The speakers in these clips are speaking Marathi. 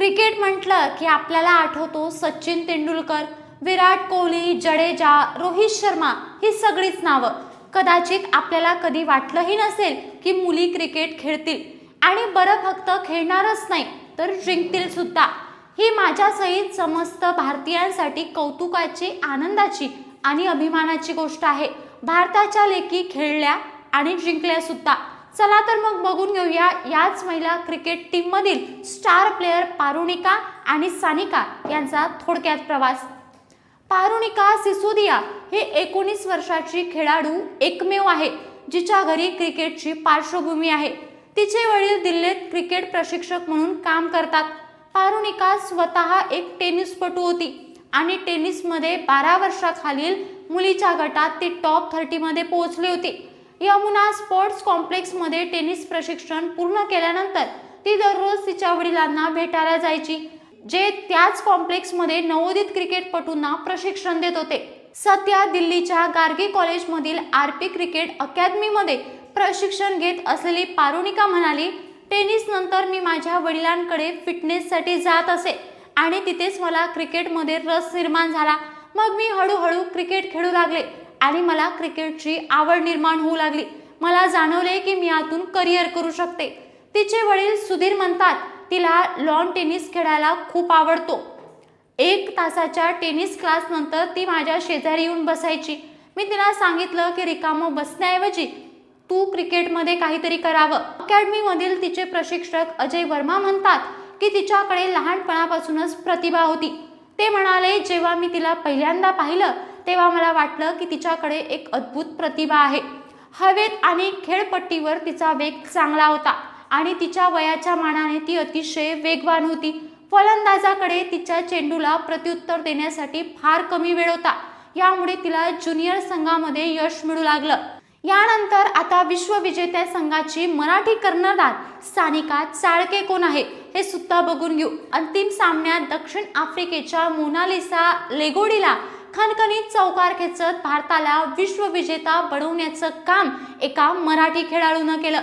क्रिकेट म्हटलं की आपल्याला आठवतो सचिन तेंडुलकर विराट कोहली जडेजा रोहित शर्मा ही सगळीच नावं. कदाचित आपल्याला कधी वाटलंही नसेल की मुली क्रिकेट खेळतील आणि बरं फक्त खेळणारच नाही तर जिंकतील सुद्धा. ही माझ्यासहित समस्त भारतीयांसाठी कौतुकाची आनंदाची आणि अभिमानाची गोष्ट आहे. भारताच्या लेकी खेळल्या आणि जिंकल्या सुद्धा. चला तर मग बघून घेऊया याच महिला क्रिकेट टीममधील स्टार प्लेयर पारुणिका आणि सानिका यांचा थोडक्यात प्रवास. पारुणिका सिसोदिया हे एकोणीस वर्षाची खेळाडू एकमेव आहे जिच्या घरी क्रिकेटची पार्श्वभूमी आहे. तिचे वडील दिल्लीत क्रिकेट प्रशिक्षक म्हणून काम करतात. पारुणिका स्वतः एक टेनिसपटू होती आणि टेनिसमध्ये बारा वर्षाखालील मुलीच्या गटात ती टॉप थर्टीमध्ये पोहोचली होती. यमुना स्पोर्ट्स कॉम्प्लेक्समध्ये टेनिस प्रशिक्षण पूर्ण केल्यानंतर ती दररोज तिच्या वडिलांना भेटायला जायची जे त्याच कॉम्प्लेक्समध्ये नवोदित क्रिकेटपटूंना प्रशिक्षण देत होते. सध्या दिल्लीच्या गार्गी कॉलेजमधील आर पी क्रिकेट अकॅदमीमध्ये प्रशिक्षण घेत असलेली पारुणिका म्हणाली टेनिस नंतर मी माझ्या वडिलांकडे फिटनेससाठी जात असे आणि तिथेच मला क्रिकेटमध्ये रस निर्माण झाला. मग मी हळूहळू क्रिकेट खेळू लागले. आणि मला क्रिकेटची आवड निर्माण होऊ लागली. मला जाणवले की मी यातून करिअर करू शकते. तिचे वडील सुधीर म्हणतात तिला लॉन टेनिस खेळायला खूप आवडतो. एक तासाच्या टेनिस क्लास नंतर ती माझ्या शेजारी येऊन बसायची. मी तिला सांगितलं की रिकामं बसण्याऐवजी तू क्रिकेटमध्ये काहीतरी करावं. अकॅडमीमधील तिचे प्रशिक्षक अजय वर्मा म्हणतात की तिच्याकडे लहानपणापासूनच प्रतिभा होती. ते म्हणाले जेव्हा मी तिला पहिल्यांदा पाहिलं तेव्हा मला वाटलं की तिच्याकडे एक अद्भुत प्रतिभा आहे. हवेत आणि खेळपट्टीवर तिचा वेग चांगला होता आणि तिच्या वयाच्या मानाने ती अतिशय वेगवान होती. फलंदाजाकडे तिच्या चेंडूला प्रत्युत्तर देण्यासाठी फार कमी वेळ होता. यामुळे तिला ज्युनियर संघामध्ये यश मिळू लागलं. यानंतर आता विश्वविजेत्या संघाची मराठी कर्णधार सानिका चाळके कोण आहे हे सुद्धा बघून घेऊ. अंतिम सामन्यात दक्षिण आफ्रिकेच्या मोनालिसा लेगोडीला खणखणीत चौकार खेचत भारताला विश्वविजेता बनवण्याचं काम एका मराठी खेळाडूनं केलं.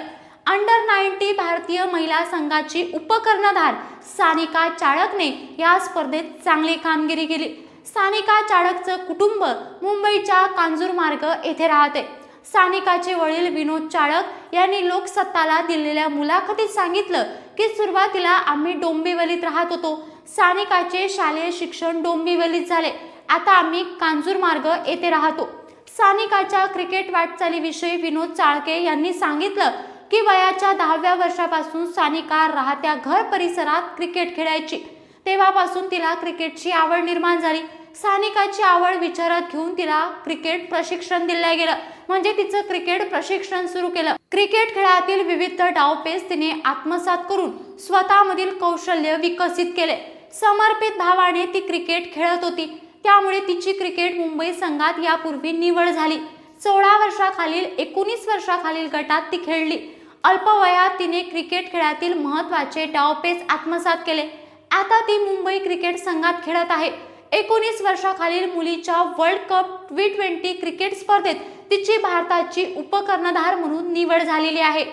अंडर नाईन्टी भारतीय महिला संघाची उपकर्णधार सानिका चाळकने या स्पर्धेत चांगली कामगिरी केली. सानिका चाळकचं कुटुंब मुंबईच्या कांजूरमार्ग येथे राहते. सानिकाचे वडील विनोद चाळक यांनी लोकसत्ताला दिलेल्या मुलाखतीत सांगितलं की सुरुवातीला आम्ही डोंबिवलीत राहत होतो. सानिकाचे शालेय शिक्षण डोंबिवलीत झाले. आता आम्ही कांजूरमार्ग येथे राहतो. सानिकाच्या क्रिकेट वाटचालीविषयी विनोद चाळके यांनी सांगितलं की वयाच्या दहाव्या वर्षापासून सानिका राहत्या घर परिसरात क्रिकेट खेळायची. तेव्हापासून तिला क्रिकेटची आवड निर्माण झाली. सानिकाची आवड विचारात घेऊन तिला क्रिकेट प्रशिक्षण दिलं गेलं. म्हणजे तिचं क्रिकेट प्रशिक्षण सुरू केलं. क्रिकेट खेळातील विविध डावपेच तिने आत्मसात करून स्वतःमधील कौशल्य विकसित केले. समर्पित भावाने ती क्रिकेट खेळत होती. त्यामुळे तिची क्रिकेट मुंबई संघात यापूर्वी निवड झाली. सोळा वर्षाखालील एकोणीस वर्षाखालील गटात ती खेळली. अल्पवयात तिने क्रिकेट खेळातील महत्त्वाचे डावपेच आत्मसात केले. आता ती मुंबई क्रिकेट संघात खेळत आहे. एकोणीस वर्षाखालील मुलीच्या world cup T twenty cricket स्पर्धेत तिची भारताची उपकर्णधार म्हणून निवड झालेली आहे.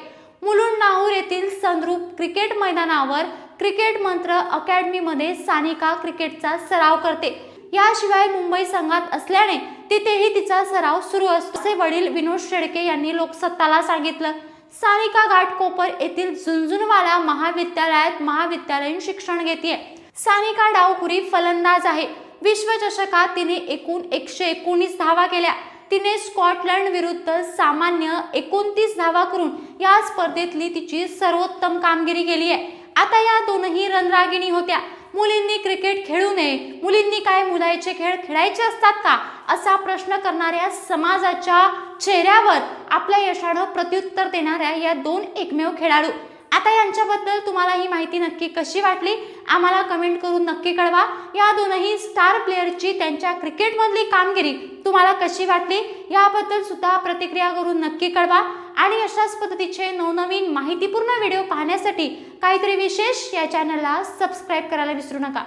मुलुंड नाहूर येथील संद्रूप क्रिकेट मैदानावर क्रिकेट मंत्र अकॅडमीमध्ये सानिका क्रिकेटचा सराव करते. याशिवाय मुंबई संघात असल्याने तिथेही तिचा सराव सुरू असतो. असे वडील विनोद शेडके यांनी लोकसत्ताला सांगितलं. सानिका घाटकोपर येथील झुंझुनवाला महाविद्यालयात महाविद्यालयीन शिक्षण घेते सानिका डावखुरी फलंदाज आहे. विश्वचषकात तिने एकूण एकशे एकोणीस धावा केल्या. तिने स्कॉटलंड विरुद्ध सामान्य एकोणतीस धावा करून या स्पर्धेतली तिची सर्वोत्तम कामगिरी केली आहे आता या दोनही रणरागिणी होत्या. मुलींनी क्रिकेट खेळू नये. मुलींनी काय मुलायचे खेळ खेळायचे असतात का? असा प्रश्न करणाऱ्या समाजाच्या चेहऱ्यावर आपल्या यशानं प्रत्युत्तर देणाऱ्या या दोन एकमेव खेळाडू. आता यांच्याबद्दल तुम्हाला ही माहिती नक्की कशी वाटली आम्हाला कमेंट करून नक्की कळवा. या दोनही स्टार प्लेअरची त्यांच्या क्रिकेटमधली कामगिरी तुम्हाला कशी वाटली याबद्दल सुद्धा प्रतिक्रिया करून नक्की कळवा. आणि अशाच पद्धतीचे नवनवीन माहितीपूर्ण व्हिडिओ पाहण्यासाठी काहीतरी विशेष या चॅनलला सबस्क्राईब करायला विसरू नका.